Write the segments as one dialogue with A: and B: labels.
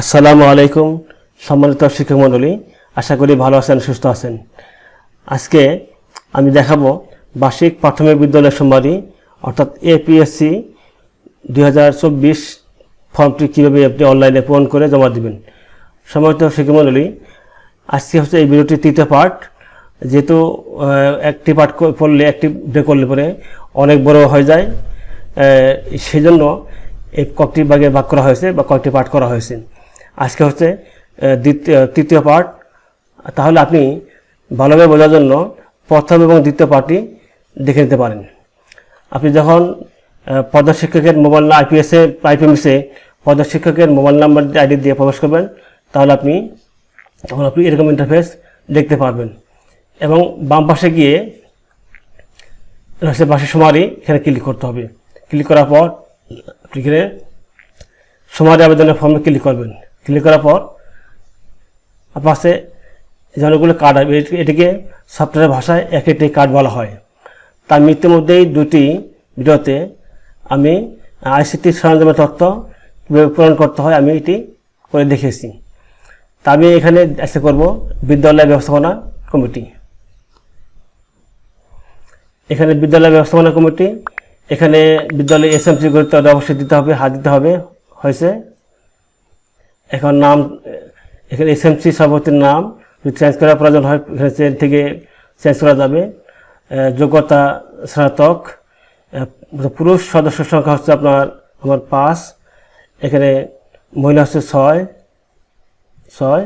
A: আসসালামু আলাইকুম সম্মানিত শিক্ষক মণ্ডলী আশা করি ভালো আছেন সুস্থ আছেন। আজকে আমি দেখাবো বার্ষিক প্রাথমিক বিদ্যালয় সুমারি অর্থাৎ এপিএসসি দুই হাজার চব্বিশ ফর্মটি কীভাবে আপনি অনলাইনে পূরণ করে জমা দিবেন। সম্মানিত শিক্ষক মণ্ডলী আজকে হচ্ছে এই ভিডিওটির তৃতীয় পার্ট। যেহেতু একটি পার্ট পড়লে একটি ব্রেক করলে পরে অনেক বড় হয়ে যায়। আহ, সেই জন্য এই কয়েকটি ভাগে ভাগ করা হয়েছে বা কয়েকটি পাঠ করা হয়েছে। আজকে হচ্ছে দ্বিতীয়, তৃতীয় পার্ট তাহলে আপনি ভালোভাবে বোঝার জন্য প্রথম এবং দ্বিতীয় পার্টটি দেখে নিতে পারেন। আপনি যখন পদ শিক্ষকের মোবাইল আইপিএসে আইপিএমসে পদ শিক্ষকের মোবাইল নাম্বার আইডি দিয়ে প্রবেশ করবেন, তাহলে আপনি, তখন আপনি এরকম ইন্টারফেস দেখতে পারবেন। এবং বাম পাশে গিয়ে রাস্তার পাশে সমারি, এখানে ক্লিক করতে হবে। ক্লিক করার পর, আপনি এখানে সমারি আবেদনের ফর্মে ক্লিক করবেন। ক্লিক করার পর পাশে যে অনেকগুলো কার্ড হবে এটিকে সফটওয়্যার ভাষায় এক একটি কার্ড বলা হয়। তার মৃত্যুর মধ্যেই দুটি ভিডিওতে আমি আইসিটি সরঞ্জামের তথ্য পূরণ করতে হয় আমি এটি করে দেখিয়েছি। তা আমি এখানে এসে করব বিদ্যালয় ব্যবস্থাপনা কমিটি। এখানে বিদ্যালয় ব্যবস্থাপনা কমিটি, এখানে বিদ্যালয়ে করতে হলে অবশ্যই দিতে হবে, হাত দিতে হবে, হয়েছে। এখন নাম, এখানে এসএমসি সভাপতির নাম, যদি চেঞ্জ করার প্রয়োজন হয়, এখানে চেঞ্জ থেকে চেঞ্জ করা যাবে। যোগ্যতা স্নাতক পুরুষ সদস্য সংখ্যা হচ্ছে আপনার আমার পাঁচ, এখানে মহিলা হচ্ছে ছয় ছয়,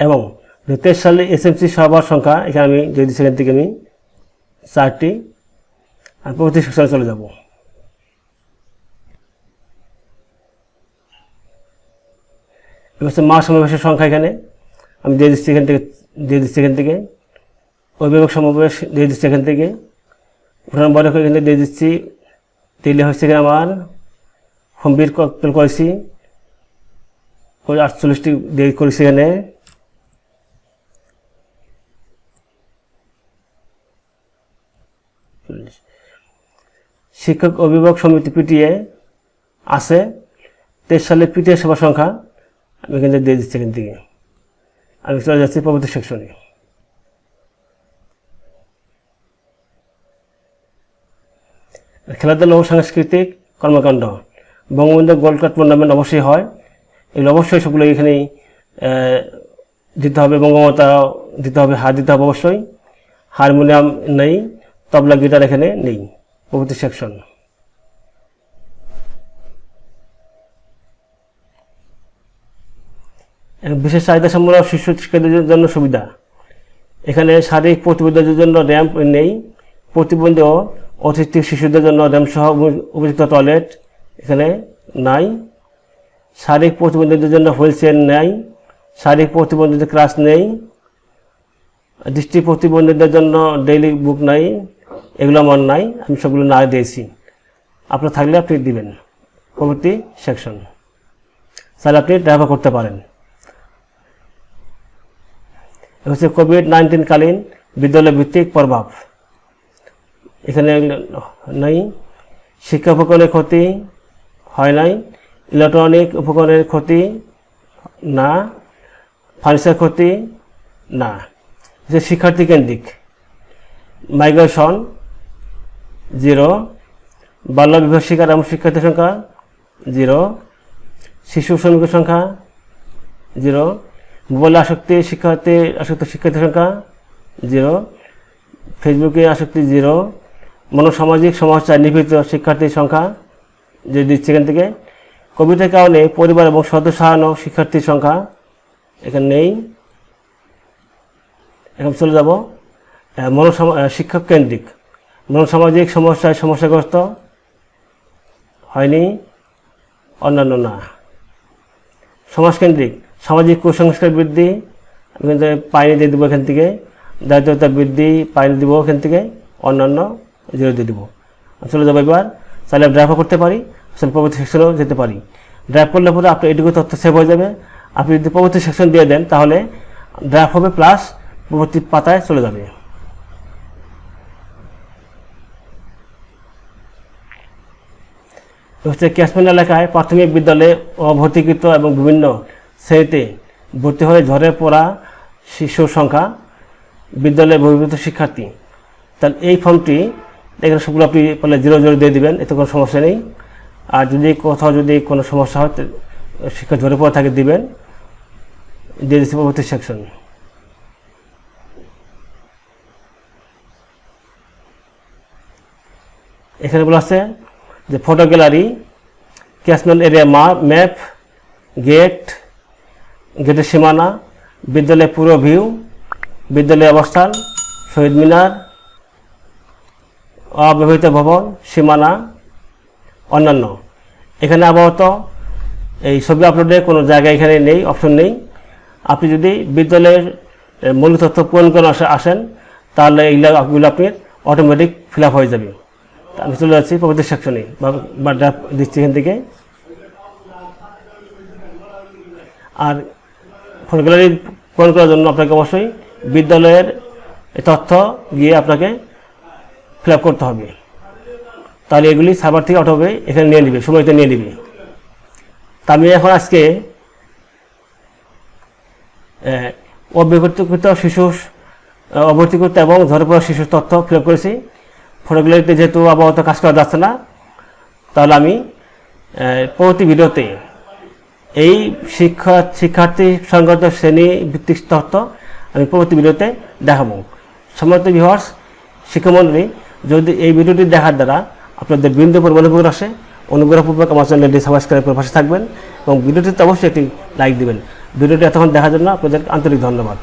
A: এবং তেইশ সালে এসএমসি সবার সংখ্যা, এখানে আমি যদি সেখান থেকে আমি চারটি আমি প্রতি চলে যাব। এবার মা সমাবেশের সংখ্যা এখানে। আমি দিয়ে দিচ্ছি এখান থেকে, দিয়ে দিচ্ছি এখান থেকে। অভিভাবক সমাবেশ দিয়ে দিচ্ছি এখান থেকে। উঠান বড় এখানে দিয়ে দিচ্ছি। দিলে হচ্ছে এখানে আমার। হম্বির কপেল করেছি। করে আটচল্লিশটি দিয়ে করেছি এখানে। শিক্ষক অভিভাবক সমিতি পিটিএ আছে। তেইশ সালে পিটিএ সেবা সংখ্যা। আমি এখান থেকে দিয়ে দিচ্ছি এখান থেকে। আমি চলে যাচ্ছি পরবর্তী সেকশনে। খেলাধুলা ও সাংস্কৃতিক কর্মকাণ্ড। বঙ্গবন্ধু গোল্ড কাপ টুর্নামেন্ট অবশ্যই হয়। এগুলো অবশ্যই সবগুলো এখানেই দিতে হবে বঙ্গমাতা দিতে হবে, হার দিতে হবে অবশ্যই। হারমোনিয়াম নেই, তবলা গিটার এখানে নেই পরবর্তী সেকশন। বিশেষ চাহিদা সম্পন্ন শিশু শিক্ষার্থীদের জন্য সুবিধা। এখানে শারীরিক প্রতিবন্ধীদের জন্য র্যাম্প নেই। প্রতিবন্ধী ও অটিস্টিক শিশুদের জন্য র্যাম্প সহ উপযুক্ত টয়লেট এখানে নাই। শারীরিক প্রতিবন্ধীদের জন্য হুইল চেয়ার নেই। শারীরিক প্রতিবন্ধীদের ক্লাস নেই। দৃষ্টি প্রতিবন্ধীদের জন্য ডেইলি বুক নাই। এগুলো আমার নাই, আমি সবগুলো না দিয়েছি। আপনার থাকলে আপনি দিবেন। পরবর্তী সেকশন। তাহলে আপনি ড্রাইভার করতে পারেন। হচ্ছে কোভিড নাইন্টিন কালীন বিদ্যালয় ভিত্তিক প্রভাব। এখানে নেই। শিক্ষা উপকরণের ক্ষতি হয় নাই। ইলেকট্রনিক উপকরণের ক্ষতি না। ফার্নিচার ক্ষতি না। যে শিক্ষার্থী কেন্দ্রিক। Migration zero. বাল্য বিবাহ শিকার এমন শিক্ষার্থীর সংখ্যা জিরো। শিশু শ্রমিকের সংখ্যা জিরো। মোবাইল আসক্তি শিক্ষার্থী আসক্ত শিক্ষার্থীর সংখ্যা জিরো, ফেসবুকে আসক্তি জিরো, মনোসামাজিক সমস্যায় নিপীড়িত শিক্ষার্থীর সংখ্যা যে দিচ্ছে এখান থেকে। কোভিডের কারণে পরিবার এবং সদস্য হারানো শিক্ষার্থীর সংখ্যা এখানে নেই। এখন চলে যাব মনোসম শিক্ষক কেন্দ্রিক। মনোসামাজিক সমস্যায় সমস্যাগ্রস্ত হয়নি, অন্যান্য না। সমাজকেন্দ্রিক সামাজিক কুসংস্কার বৃদ্ধি পাইনি দিয়ে দেবো এখান থেকে, দায়িত্বতা বৃদ্ধি পাইনি দেবো এখান থেকে, অন্যান্য জিরো দিয়ে দেবো। চলে যাব এবার, তাহলে ড্রাইভ করতে পারি পরবর্তী সেকশনেও যেতে পারি। ড্রাইভ করলে পরে আপনার এটুকু তথ্য সেভ হয়ে যাবে। আপনি যদি পরবর্তী সেকশন দিয়ে দেন, তাহলে ড্রাইভ হবে প্লাস পরবর্তী পাতায় চলে যাবে। হচ্ছে ক্যাশমেন্ট এলাকায় প্রাথমিক বিদ্যালয়ে অভর্তিকৃত এবং বিভিন্ন শ্রেণীতে ভর্তি হয়ে ঝরে পড়া শিশুর সংখ্যা, বিদ্যালয়ে বহির্ভূত শিক্ষার্থী। তাহলে এই ফর্মটি এখানে সবগুলো আপনি পারলে জিরো জিরো দিয়ে দিবেন, এতে কোনো সমস্যা নেই। আর যদি কোথাও যদি কোনো সমস্যা হয় শিক্ষা ঝরে পড়া থাকে দিবেন। দিয়ে দিচ্ছি পরবর্তী সেকশন এখানে বলা আছে যে photo gallery catchment area map gate গেটের সীমানা, বিদ্যালয়ের পুরো ভিউ বিদ্যালয়ের অবস্থান, শহীদ মিনার, অব্যবহৃত ভবন, সীমানা, অন্যান্য। এখানে আপাতত এই ছবি আপলোডের কোনো জায়গা এখানে নেই অপশন নেই। আপনি যদি বিদ্যালয়ের মূল তথ্য পূরণ করে আসে- আসেন, তাহলে এইগুলো আপনি অটোমেটিক ফিল হয়ে যাবে। আমি চলে যাচ্ছি পরবর্তী সেকশনে বা, দিচ্ছি এখান থেকে। আর ফোন গ্যালারি পূরণ করার জন্য আপনাকে অবশ্যই বিদ্যালয়ের তথ্য গিয়ে আপনাকে ফিল করতে হবে। তাহলে এগুলি সার্ভার থেকে অটোভাবে এখানে নিয়ে নিবে সময়তে নিয়ে নিবে। তা আমি এখন আজকে অব্যবহৃতকৃত শিশু অবর্তীকৃত এবং ঝরে পড়া শিশুর তথ্য ফিল করেছি। ফটোগুলিতে যেহেতু আবহাওয়া কাজ করা যাচ্ছে না, তাহলে আমি পরবর্তী ভিডিওতে এই শিক্ষা শিক্ষার্থী সংগত শ্রেণি ভিত্তিক তথ্য আমি পরবর্তী ভিডিওতে দেখাবো। সমস্ত ভিউয়ার্স শিক্ষামন্ত্রী যদি এই ভিডিওটি দেখার দ্বারা আপনাদের বিন্দু পরিমাণ উপকার আসে, অনুগ্রহপূর্বক আমার চ্যানেলটি সাবস্ক্রাইব করে পাশে থাকবেন এবং ভিডিওটিতে অবশ্যই একটি লাইক দিবেন। ভিডিওটি এতক্ষণ দেখার জন্য আপনাদের আন্তরিক ধন্যবাদ।